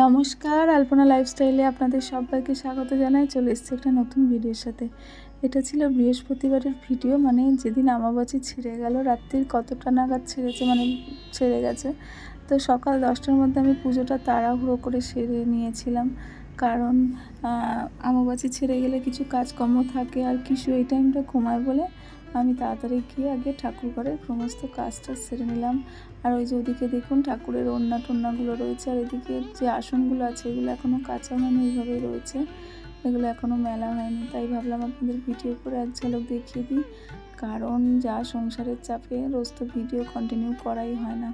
নমস্কার, আলপনা লাইফস্টাইলে আপনাদের সবাইকে স্বাগত জানাই। চলে এসেছি একটা নতুন ভিডিওর সাথে। এটা ছিল বৃহস্পতিবারের ভিডিও মানে যেদিন আমাবাচি ছিঁড়ে গেল, রাত্রির কতটা নাগাদ ছেড়েছে মানে ছেড়ে গেছে। তো সকাল দশটার মধ্যে আমি পুজোটা তাড়াহুড়ো করে সেরে নিয়েছিলাম। কারণ আমাবাচি ছেড়ে গেলে কিছু কাজকর্ম থাকে আর কিছু এই টাইমটা ঘুমায় বলে আমি তাড়াতাড়ি গিয়ে আগে ঠাকুর ঘরের সমস্ত কাজটা সেরে নিলাম। আর ওই যে ওদিকে দেখুন ঠাকুরের ওন্না টন্নাগুলো রয়েছে আর এদিকে যে আসনগুলো আছে এগুলো এখনও কাঁচা হয়নি এইভাবেই রয়েছে। এগুলো এখনও মেলা হয়নি, তাই ভাবলাম আপনাদের ভিডিও করে এক ঝলক দেখিয়ে দিই। কারণ যা সংসারের চাপে রোজ তো ভিডিও কন্টিনিউ করাই হয় না।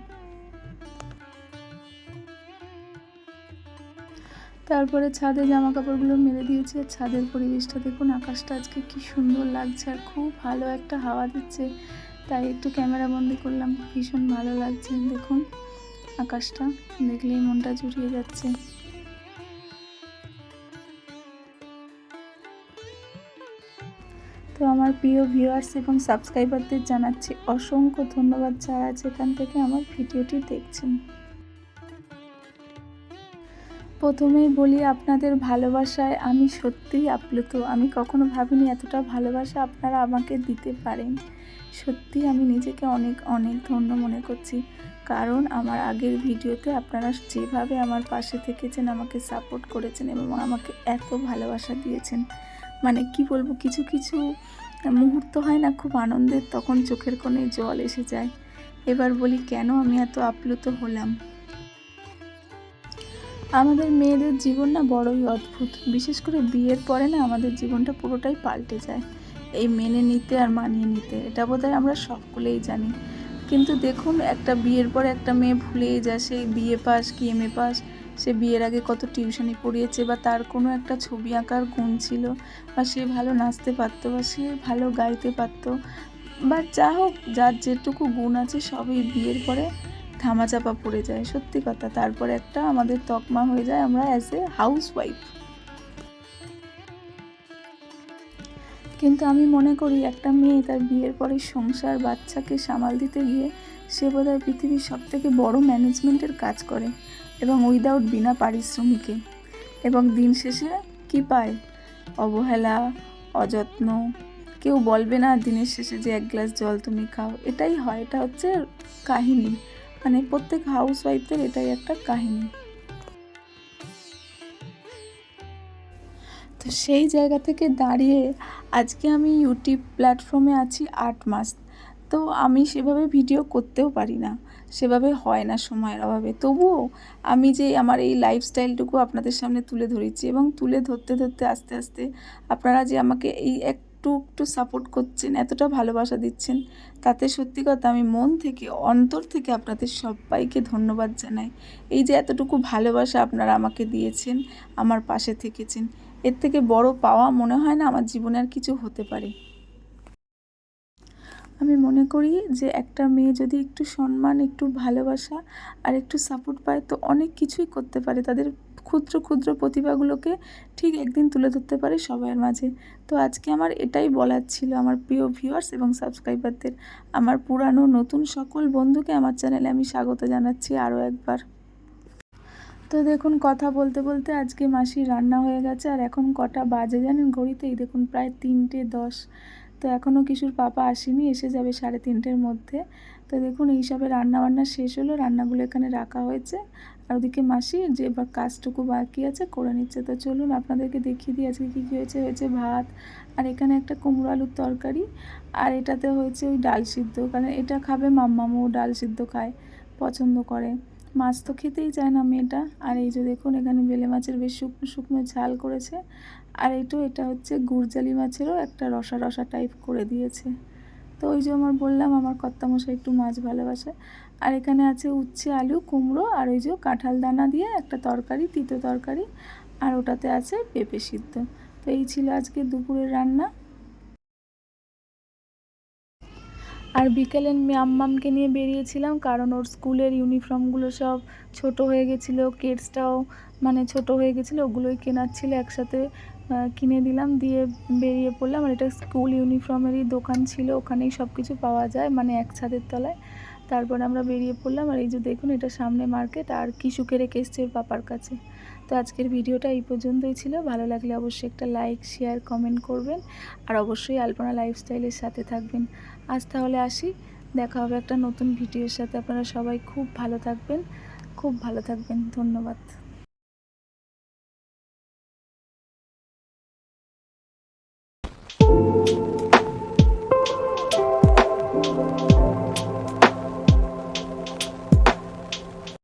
তারপরে ছাদে জামা কাপড়গুলো মেলে দিয়েছে। ছাদের পরিবেশটা দেখুন, আকাশটা আজকে কি সুন্দর লাগছে আর খুব ভালো একটা হাওয়া দিচ্ছে। তাই একটু ক্যামেরা বন্দি করলাম, ভীষণ ভালো লাগছে। দেখুন আকাশটা, দেখলেই মনটা জুড়িয়ে যাচ্ছে। তো আমার প্রিয় ভিউয়ার্স এবং সাবস্ক্রাইবারদের জানাচ্ছি অসংখ্য ধন্যবাদ যারা যেখান থেকে আমার ভিডিওটি দেখছেন। প্রথমেই বলি, আপনাদের ভালোবাসায় আমি সত্যিই আপ্লুত। আমি কখনো ভাবিনি এতটা ভালোবাসা আপনারা আমাকে দিতে পারেন। সত্যি আমি নিজেকে অনেক অনেক ধন্য মনে করছি। কারণ আমার আগের ভিডিওতে আপনারা যেভাবে আমার পাশে থেকেছেন, আমাকে সাপোর্ট করেছেন এবং আমাকে এত ভালোবাসা দিয়েছেন। মানে কি বলব, কিছু কিছু মুহূর্ত হয় না, খুব আনন্দের, তখন চোখের কোণে জল এসে যায়। এবার বলি, কেন আমি এত আপ্লুত হলাম? আমাদের মেয়েদের জীবন না বড়ই অদ্ভুত। বিশেষ করে বিয়ের পরে না আমাদের জীবনটা পুরোটাই পাল্টে যায়। এই মেনে নিতে আর মানিয়ে নিতে, এটা বোধহয় আমরা সকলেই জানি। কিন্তু দেখুন, একটা বিয়ের পরে একটা মেয়ে ভুলেই যায় সেই বিয়ে পাস কি এম এ পাস, সে বিয়ের আগে কত টিউশনি পড়িয়েছে বা তার কোনো একটা ছবি আঁকার গুণ ছিল বা সে ভালো নাচতে পারতো বা সে ভালো গাইতে পারতো। বা যা হোক, যার যেটুকু গুণ আছে সবই বিয়ের পরে ধামাচাপা পড়ে যায়, সত্যি কথা। তারপর একটা আমাদের তকমা হয়ে যায় আমরা অ্যাজ এ হাউস ওয়াইফ কিন্তু আমি মনে করি একটা মেয়ে তার বিয়ের পরে সংসার, বাচ্চাকে সামাল দিতে গিয়ে সে বোধহয় পৃথিবীর সব থেকে বড় ম্যানেজমেন্টের কাজ করে এবং উইদাউট বিনা পারিশ্রমিকে। এবং দিন শেষে কি পায়? অবহেলা, অযত্ন, কেউ বলবে না দিনের শেষে যে এক গ্লাস জল তুমি খাও। এটাই হয়, এটা হচ্ছে কাহিনী। মানে প্রত্যেক হাউস ওয়াইফদের এটাই একটা কাহিনী। তো সেই জায়গা থেকে দাঁড়িয়ে আজকে আমি ইউটিউব প্ল্যাটফর্মে আছি আট মাস। তো আমি সেভাবে ভিডিও করতেও পারি না। সেভাবে হয় না সময়ের অভাবে। তবুও আমি যে আমার এই লাইফস্টাইলটুকু আপনাদের সামনে তুলে ধরেছি এবং তুলে ধরতে ধরতে আস্তে আস্তে আপনারা যে আমাকে এই এক একটু একটু সাপোর্ট করছেন, এতটা ভালোবাসা দিচ্ছেন, তাতে সত্যি কথা আমি মন থেকে, অন্তর থেকে আপনাদের সবাইকে ধন্যবাদ জানাই। এই যে এতটুকু ভালোবাসা আপনারা আমাকে দিয়েছেন, আমার পাশে থেকেছেন, এর থেকে বড় পাওয়া মনে হয় না আমার জীবনে আর কিছু হতে পারে। আমি মনে করি যে একটা মেয়ে যদি একটু সম্মান, একটু ভালোবাসা আর একটু সাপোর্ট পায়, তো অনেক কিছুই করতে পারে। তাদের ক্ষুদ্র ক্ষুদ্র প্রতিভাগুলোকে ঠিক একদিন তুলে ধরতে পারে সবার মাঝে। তো আজকে আমার এটাই বলার ছিল আমার প্রিয় ভিউয়ার্স এবং সাবস্ক্রাইবারদের আমার পুরানো, নতুন সকল বন্ধুকে আমার চ্যানেলে আমি স্বাগত জানাচ্ছি আরও একবার। তো দেখুন, কথা বলতে বলতে আজকে মাসি রান্না হয়ে গেছে আর এখন কটা বাজে জানেন ঘড়িতেই? দেখুন, প্রায় তিনটে দশ। তো এখনও কিশোর পাপা আসেনি, এসে যাবে সাড়ে তিনটের মধ্যে। তো দেখুন এইসবে রান্না বান্না শেষ হলো, রান্নাগুলো এখানে রাখা হয়েছে। আর ওদিকে মাসি, যে বা কাজটুকু বাকি আছে করে নিচ্ছে। তো চলুন আপনাদেরকে দেখিয়ে দিই আজকে কী কী হয়েছে। হয়েছে ভাত আর এখানে একটা কুমড়ো আলুর তরকারি আর এটাতে হয়েছে ওই ডাল সিদ্ধ। কারণ এটা খাবে মাম্মামও ডাল সিদ্ধ খায়, পছন্দ করে। মাছ তো খেতেই চায় না মেয়েটা। আর এই যে দেখুন, এখানে বেলে মাছের বেশ শুকনো শুকনো ঝাল করেছে। আর এইটো এটা হচ্ছে গুড়জালি মাছেরও একটা রসা রসা টাইপ করে দিয়েছে। তো ওই যে আমার বললাম, আমার কর্তামশাই একটু মাছ ভালোবাসে। আর এখানে আছে উচ্ছে, আলু, কুমড়ো আর ওই যে কাঁঠাল দানা দিয়ে একটা তরকারি, তিতো তরকারি আর ওটাতে আছে পেঁপে সিদ্ধ। তো এই ছিল আজকে দুপুরের রান্না। আর বিকেলে আম্মামকে নিয়ে বেরিয়েছিলাম কারণ ওর স্কুলের ইউনিফর্মগুলো সব ছোট হয়ে গেছিল কেটসটাও মানে ছোট হয়ে গেছিল, ওগুলোই কেনার ছিল একসাথে কিনে দিলাম, দিয়ে বেরিয়ে পড়লাম। আর এটা স্কুল ইউনিফর্মেরই দোকান ছিল, ওখানেই সব কিছু পাওয়া যায় মানে এক ছাদের তলায়। তারপর আমরা বেরিয়ে পড়লাম, আর এই যে দেখুন, এটা সামনে মার্কেট আর কিশুকে রেখে এসছে পাপার কাছে। তো আজকের ভিডিওটা এই পর্যন্তই ছিল। ভালো লাগলে অবশ্যই একটা লাইক শেয়ার কমেন্ট করবেন। আর অবশ্যই আলপনা লাইফস্টাইলের সাথে থাকবেন। আজ তাহলে আসি। দেখা হবে একটা নতুন ভিডিওর সাথে। আপনারা সবাই খুব ভালো থাকবেন। খুব ভালো থাকবেন। ধন্যবাদ।